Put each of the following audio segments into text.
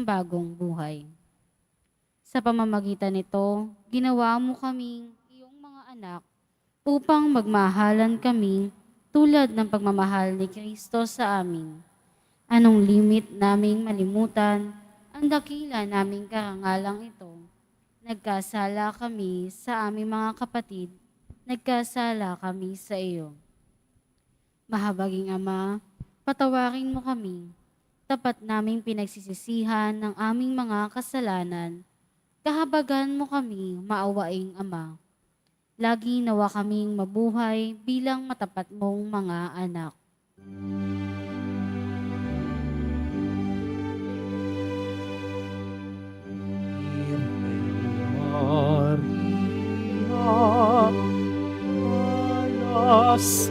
ng bagong buhay. Sa pamamagitan nito, ginawa mo kaming iyong mga anak upang magmahalan kami tulad ng pagmamahal ni Kristo sa amin. Anong limit naming malimutan ang dakila naming karangalang ito? Nagkasala kami sa aming mga kapatid, nagkasala kami sa iyo. Mahabaging Ama, patawarin mo kami. Tapat naming pinagsisisihan ng aming mga kasalanan. Kahabagan mo kami, maawaing Ama. Lagi nawa kaming mabuhay bilang matapat mong mga anak. Maria, alas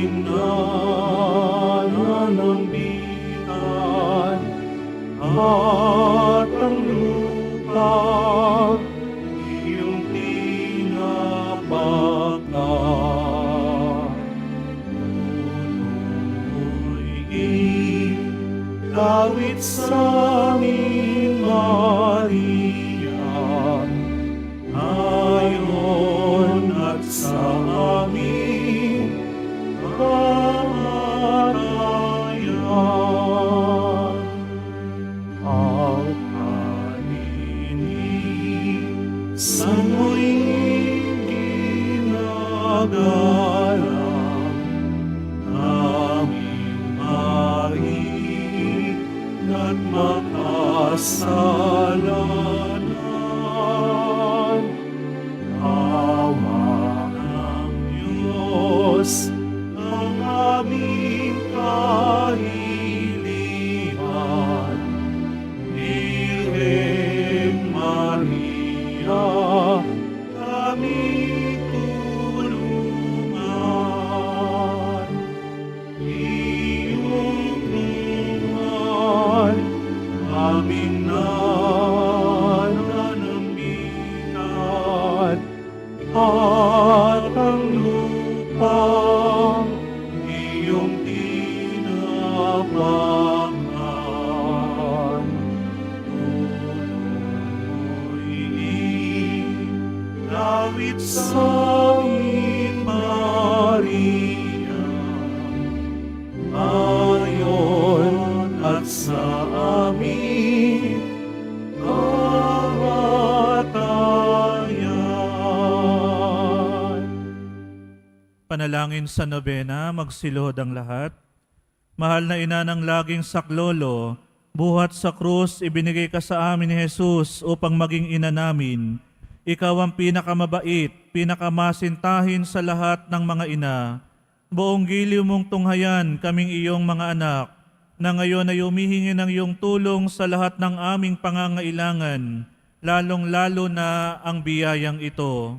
namin kaninig sa aming Panalangin sa nobena, magsilod ang lahat. Mahal na ina ng laging saklolo, buhat sa krus ibinigay ka sa amin ni Jesus upang maging ina namin. Ikaw ang pinakamabait, pinakamasintahin sa lahat ng mga ina. Buong giliw mong tunghayan kaming iyong mga anak, na ngayon ay humihingi ng iyong tulong sa lahat ng aming pangangailangan, lalong-lalo na ang biyayang ito.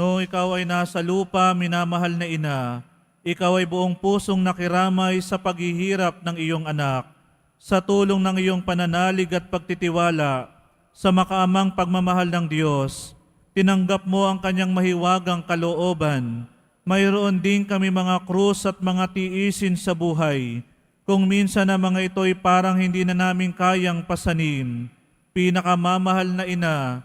No ikaw ay nasa lupa, minamahal na ina, ikaw ay buong pusong nakiramay sa paghihirap ng iyong anak, sa tulong ng iyong pananalig at pagtitiwala, sa makaamang pagmamahal ng Diyos, tinanggap mo ang kanyang mahiwagang kalooban. Mayroon din kami mga krus at mga tiisin sa buhay, kung minsan na mga ito'y parang hindi na namin kayang pasanin. Pinakamamahal na ina,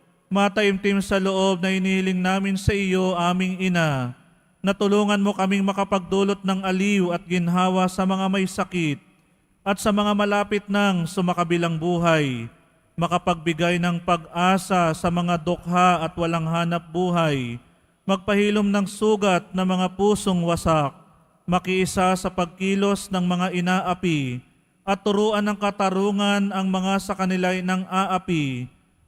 Mataimtim sa loob na inihiling namin sa iyo, aming ina, na tulungan mo kaming makapagdulot ng aliw at ginhawa sa mga may sakit at sa mga malapit ng sumakabilang buhay, makapagbigay ng pag-asa sa mga dukha at walang hanap buhay, magpahilom ng sugat ng mga pusong wasak, makiisa sa pagkilos ng mga inaapi, at turuan ng katarungan ang mga sa kanila'y ng aapi,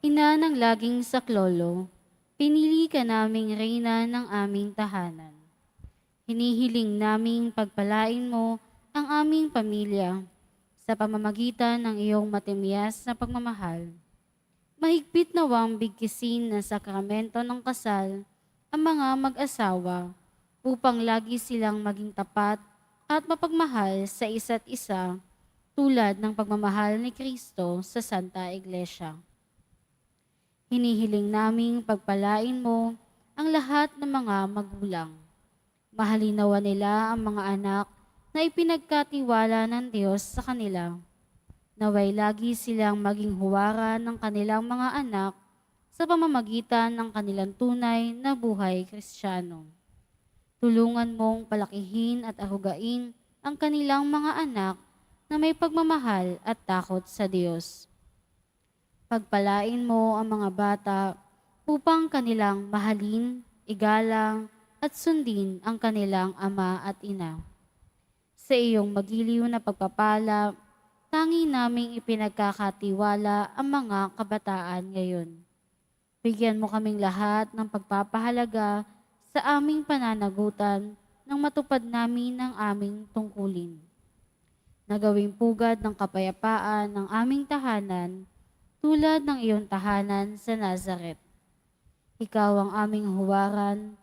Ina ng laging saklolo, pinili ka naming reyna ng aming tahanan. Hinihiling naming pagpalain mo ang aming pamilya sa pamamagitan ng iyong matimyas na pagmamahal. Mahigpit nawang bigkisin na sakramento ng kasal ang mga mag-asawa upang lagi silang maging tapat at mapagmahal sa isa't isa tulad ng pagmamahal ni Kristo sa Santa Iglesia. Hinihiling naming pagpalain mo ang lahat ng mga magulang. Mahalinawa nila ang mga anak na ipinagkatiwala ng Diyos sa kanila. Naway lagi silang maging huwara ng kanilang mga anak sa pamamagitan ng kanilang tunay na buhay kristyano. Tulungan mong palakihin at arugain ang kanilang mga anak na may pagmamahal at takot sa Diyos. Pagpalain mo ang mga bata upang kanilang mahalin, igalang, at sundin ang kanilang ama at ina. Sa iyong magiliw na pagpapala, tangi naming ipinagkakatiwala ang mga kabataan ngayon. Bigyan mo kaming lahat ng pagpapahalaga sa aming pananagutan nang matupad namin ang aming tungkulin. Nagawing pugad ng kapayapaan ng aming tahanan tulad ng iyong tahanan sa Nazareth. Ikaw ang aming huwaran.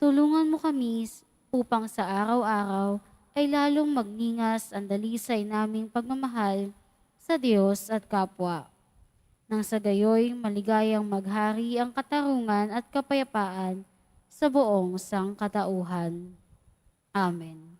Tulungan mo kami upang sa araw-araw ay lalong magningas ang dalisay naming pagmamahal sa Diyos at kapwa. Nang sa gayoy maligayang maghari ang katarungan at kapayapaan sa buong sangkatauhan. Amen.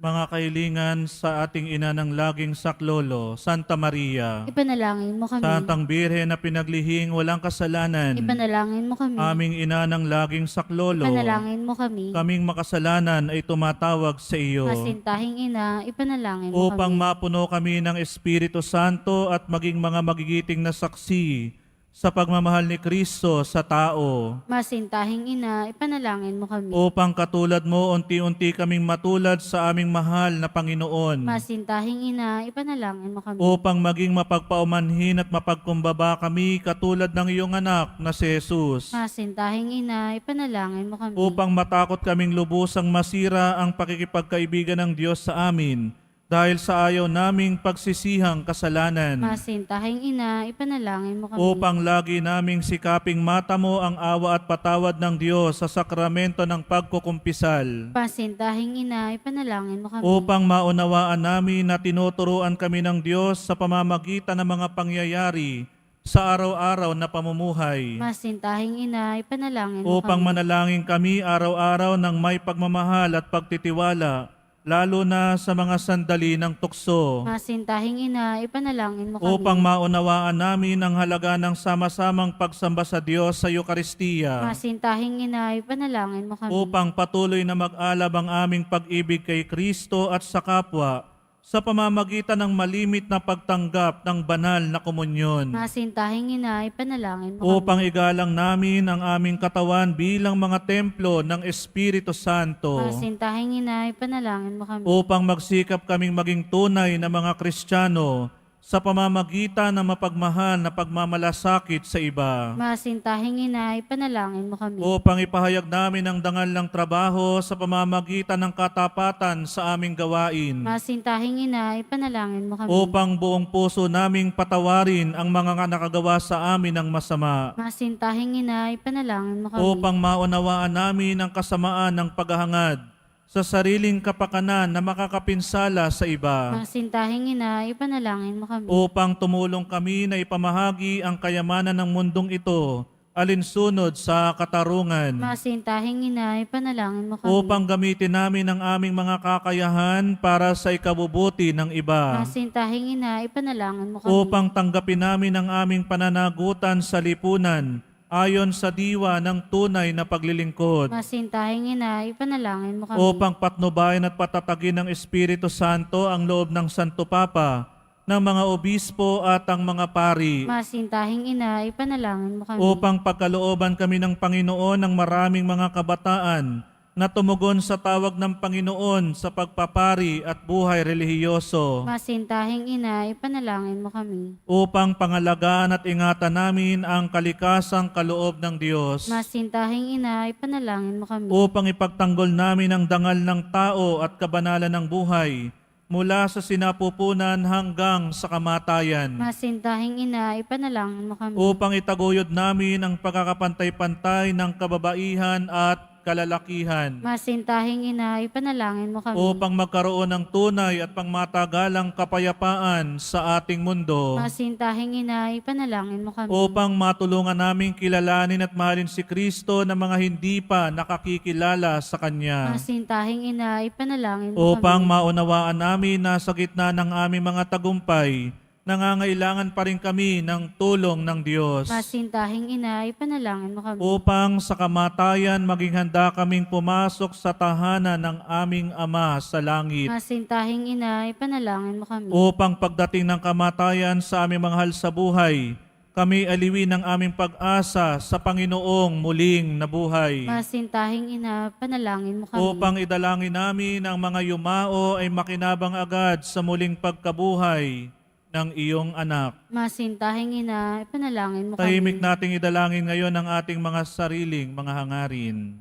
Mga kahilingan sa ating ina ng laging saklolo, Santa Maria, Ipanalangin mo kami. Santang Birhen na pinaglihing walang kasalanan, Ipanalangin mo kami. aming ina ng laging saklolo, Ipanalangin mo kami. kaming makasalanan ay tumatawag sa iyo Masintahing ina, ipanalangin mo upang kami. mapuno kami ng Espiritu Santo at maging mga magigiting na saksi sa pagmamahal ni Kristo sa tao. Masintahing ina, ipanalangin mo kami. Upang katulad mo, unti-unti kaming matulad sa aming mahal na Panginoon. Masintahing ina, ipanalangin mo kami. upang maging mapagpaumanhin at mapagkumbaba kami katulad ng iyong anak na si Jesus. Masintahing ina, ipanalangin mo kami. Upang matakot kaming lubusang masira ang pakikipagkaibigan ng Diyos sa amin dahil sa ayaw naming pagsisihang kasalanan. Masintahing ina, ipanalangin mo kami. Upang lagi naming sikaping mata mo ang awa at patawad ng Diyos sa sakramento ng pagkukumpisal. Masintahing ina, ipanalangin mo kami. Upang maunawaan namin na tinuturuan kami ng Diyos sa pamamagitan ng mga pangyayari sa araw-araw na pamumuhay. Masintahing ina, ipanalangin mo upang kami. manalangin kami araw-araw ng may pagmamahal at pagtitiwala, lalo na sa mga sandali ng tukso, Masintahing ina, ipanalangin mo kami. upang maunawaan namin ang halaga ng sama-samang pagsamba sa Diyos sa Eukaristiya, Masintahing ina, ipanalangin mo kami. upang patuloy na mag-alab ang aming pag-ibig kay Kristo at sa kapwa, sa pamamagitan ng malimit na pagtanggap ng banal na komunyon. Masintahing ina, ipanalangin mo kami. Upang igalang namin ang aming katawan bilang mga templo ng Espiritu Santo. Masintahing ina, ipanalangin mo kami. Upang magsikap kaming maging tunay na mga Kristiyano sa pamamagitan ng mapagmahal na pagmamalasakit sa iba. Masintahing ina, ipanalangin mo kami. Upang ipahayag namin ang dangal ng trabaho sa pamamagitan ng katapatan sa aming gawain. Masintahing ina, ipanalangin mo kami. Upang buong puso naming patawarin ang mga nakagawa sa amin ng masama. Masintahing ina, ipanalangin mo kami. upang maunawaan namin ang kasamaan ng paghahangad sa sariling kapakanan na makakapinsala sa iba, Masintahing ina, ipanalangin mo kami. upang tumulong kami na ipamahagi ang kayamanan ng mundong ito alinsunod sa katarungan, Masintahing ina, ipanalangin mo kami. upang gamitin namin ang aming mga kakayahan para sa ikabubuti ng iba, Masintahing ina, ipanalangin mo kami. upang tanggapin namin ang aming pananagutan sa lipunan ayon sa diwa ng tunay na paglilingkod. Masintahing ina, ipanalangin mo kami. upang patnubayan at patatagin ng Espiritu Santo ang loob ng Santo Papa, ng mga obispo at ang mga pari, Masintahing ina, ipanalangin mo kami. upang pagkalooban kami ng Panginoon ng maraming mga kabataan na tumugon sa tawag ng Panginoon sa pagpapari at buhay relihiyoso, Masintahing ina, ipanalangin mo kami. upang pangalagaan at ingatan namin ang kalikasang kaloob ng Diyos, Masintahing ina, ipanalangin mo kami. upang ipagtanggol namin ang dangal ng tao at kabanalan ng buhay mula sa sinapupunan hanggang sa kamatayan Masintahing ina, ipanalangin mo kami. upang itaguyod namin ang pagkakapantay-pantay ng kababaihan at kalalakihan Masintahing ina, ipanalangin mo kami. upang magkaroon ng tunay at pangmatagalang kapayapaan sa ating mundo Masintahing ina, ipanalangin mo kami. upang matulungan naming kilalanin at mahalin si Kristo na mga hindi pa nakakikilala sa Kanya. Masintahing ina, ipanalangin mo upang kami. maunawaan namin na sa gitna ng aming mga tagumpay, nangangailangan pa rin kami ng tulong ng Diyos. Masintahing ina, ipanalangin mo kami. Upang sa kamatayan maging handa kaming pumasok sa tahanan ng aming Ama sa langit. Masintahing ina, ipanalangin mo kami. Upang pagdating ng kamatayan sa aming manghal sa buhay, kami aliwin ng aming pag-asa sa Panginoong muling nabuhay. Masintahing ina, panalangin mo kami. upang idalangin namin ang mga yumao ay makinabang agad sa muling pagkabuhay ng iyong anak. Masintahing ina, ipanalangin mo Tahimik kami. nating idalangin ngayon ang ating mga sariling mga hangarin.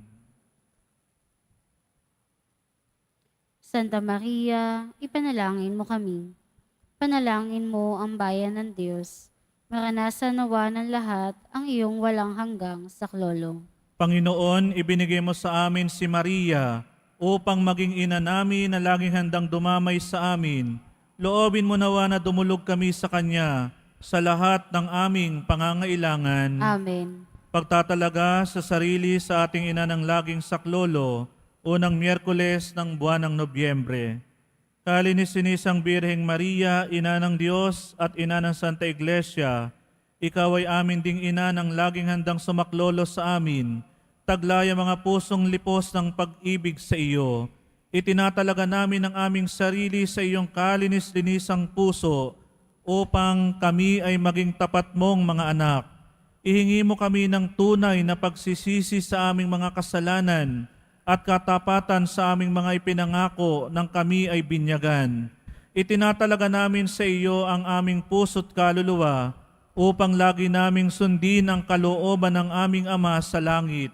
Santa Maria, ipanalangin mo kami. Panalangin mo ang bayan ng Diyos. Maranasan nawa ng lahat ang iyong walang hanggang saklolo. Panginoon, ibinigay mo sa amin si Maria upang maging ina namin na laging handang dumamay sa amin. Loobin mo nawa na dumulog kami sa Kanya sa lahat ng aming pangangailangan. Amen. pagtatalaga sa sarili sa ating ina ng laging saklolo, unang Miyerkules ng buwan ng Nobyembre. Kalinissinisang Birheng Maria, ina ng Diyos at ina ng Santa Iglesia, ikaw ay amin ding ina ng laging handang sumaklolo sa amin, taglaya mga pusong lipos ng pag-ibig sa iyo. Itinatalaga namin ang aming sarili sa iyong kalinis-linisang puso upang kami ay maging tapat mong mga anak. Ihingi mo kami ng tunay na pagsisisi sa aming mga kasalanan at katapatan sa aming mga ipinangako nang kami ay binyagan. Itinatalaga namin sa iyo ang aming puso't kaluluwa upang lagi naming sundin ang kalooban ng aming Ama sa langit.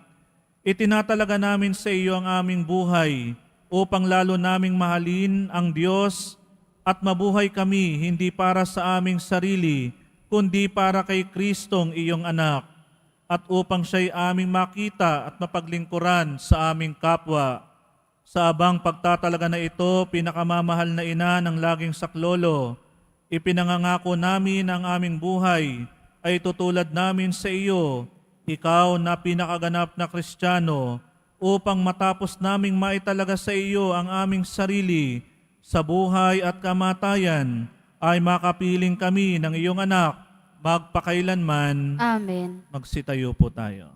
Itinatalaga namin sa iyo ang aming buhay upang lalo naming mahalin ang Diyos at mabuhay kami hindi para sa aming sarili, kundi para kay Kristong iyong anak, at upang siya'y aming makita at mapaglingkuran sa aming kapwa. Sa abang pagtatalaga na ito, pinakamamahal na ina ng laging saklolo, ipinangangako namin ang aming buhay ay tutulad namin sa iyo, ikaw na pinakaganap na Kristiyano, upang matapos naming maitalaga sa iyo ang aming sarili sa buhay at kamatayan ay makapiling kami ng iyong anak magpakailanman. Amen. Magsitayo po tayo.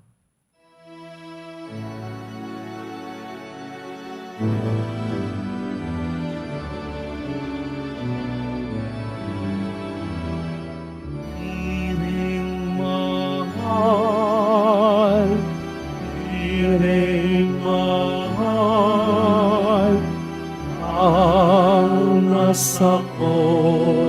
Healing mahal, healing nasa Inais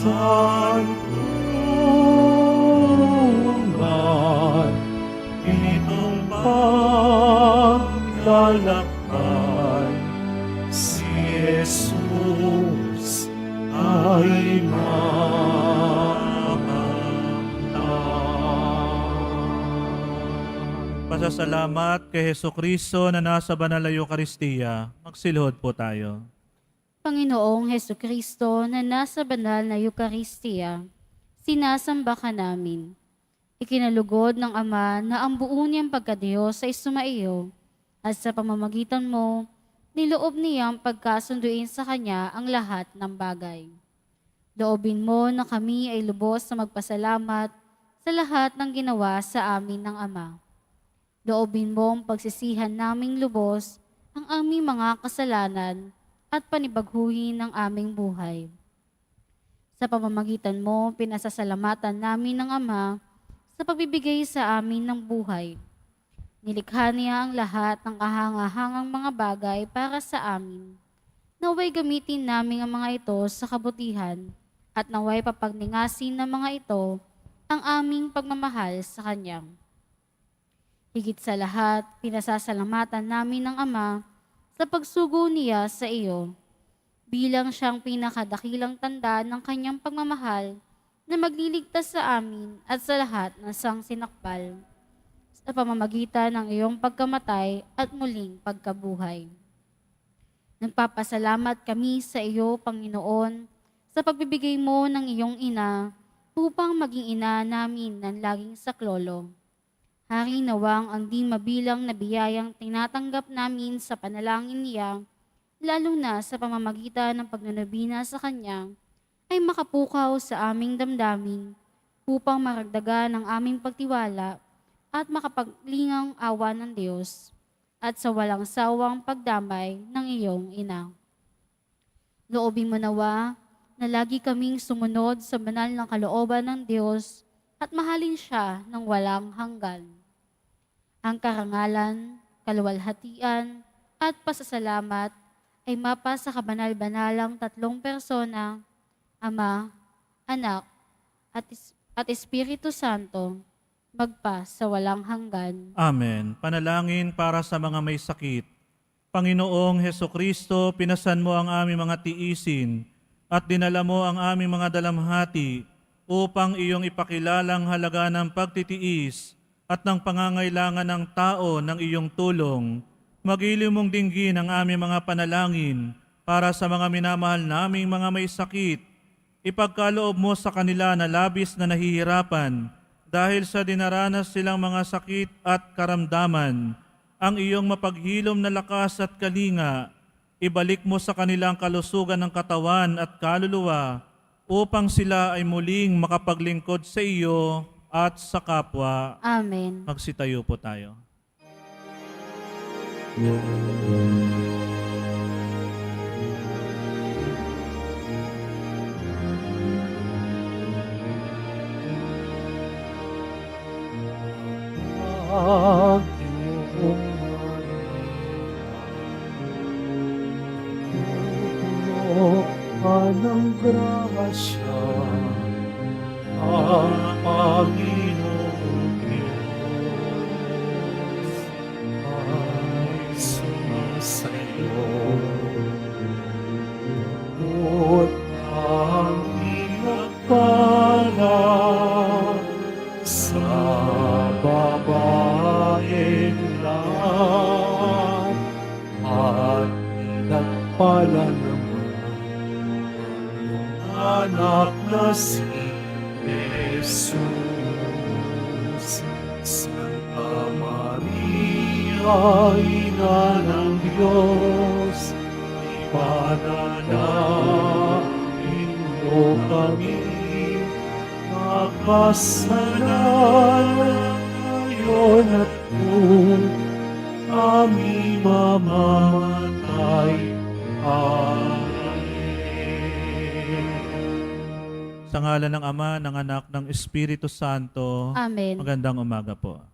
Santungan itong paglalakbay si Jesus ay. Pasasalamat kay Heso Kristo na nasa banal na Eucharistia. Magsilhod po tayo. Panginoong Heso Kristo na nasa banal na Eucharistia, sinasamba ka namin. Ikinalugod ng Ama na ang buo niyang pagkadiyos ay sumaiyo at sa pamamagitan mo, niloob niyang pagkasunduin sa Kanya ang lahat ng bagay. Loobin mo na kami ay lubos na magpasalamat sa lahat ng ginawa sa amin ng Ama. Loobin mong pagsisihan naming lubos ang aming mga kasalanan at panibaghuhin ng aming buhay. Sa pamamagitan mo, pinasasalamatan namin ng Ama sa pagbibigay sa amin ng buhay. Nilikha niya ang lahat ng kahangahangang mga bagay para sa amin. Naway gamitin namin ang mga ito sa kabutihan at naway papagningasin ng mga ito ang aming pagmamahal sa Kanya. Higit sa lahat, pinasasalamatan namin ng Ama sa pagsugo niya sa iyo bilang siyang pinakadakilang tanda ng kanyang pagmamahal na magliligtas sa amin at sa lahat ng sang sinakpal sa pamamagitan ng iyong pagkamatay at muling pagkabuhay. Nagpapasalamat kami sa iyo, Panginoon, sa pagbibigay mo ng iyong ina upang maging ina namin ng laging saklolo. Hari nawang ang di mabilang na biyayang tinatanggap namin sa panalangin niya, lalo na sa pamamagitan ng pagnanabina sa Kanya, ay makapukaw sa aming damdamin upang maragdagan ang aming pagtiwala at makapaglingang awa ng Diyos at sa walang sawang pagdamay ng iyong ina. Loobin mo nawa na lagi kaming sumunod sa banal ng kalooban ng Diyos at mahalin siya ng walang hanggan. Ang karangalan, kaluwalhatian, at pasasalamat ay mapa sa kabanal-banalang tatlong persona, Ama, Anak, at, Is- at Espiritu Santo, magpa sa walang hanggan. Amen. Panalangin para sa mga may sakit. Panginoong Heso Kristo, pinasan mo ang aming mga tiisin at dinala mo ang aming mga dalamhati upang iyong ipakilalang halaga ng pagtitiis at ng pangangailangan ng tao ng iyong tulong. Magiliw mong dinggin ang aming mga panalangin para sa mga minamahal naming mga may sakit. Ipagkaloob mo sa kanila na labis na nahihirapan dahil sa dinaranas silang mga sakit at karamdaman. Ang iyong mapaghilom na lakas at kalinga, ibalik mo sa kanilang kalusugan ng katawan at kaluluwa upang sila ay muling makapaglingkod sa iyo at sa kapwa. Amen. Magsitayo po tayo. Ang Maria, Ina ng Diyos, ipanalangin mo kami Magpasalanan ngayon at kung kami mamamatay. Amen. Sa ngalan ng Ama, ng Anak, ng Espiritu Santo, Amen. magandang umaga po.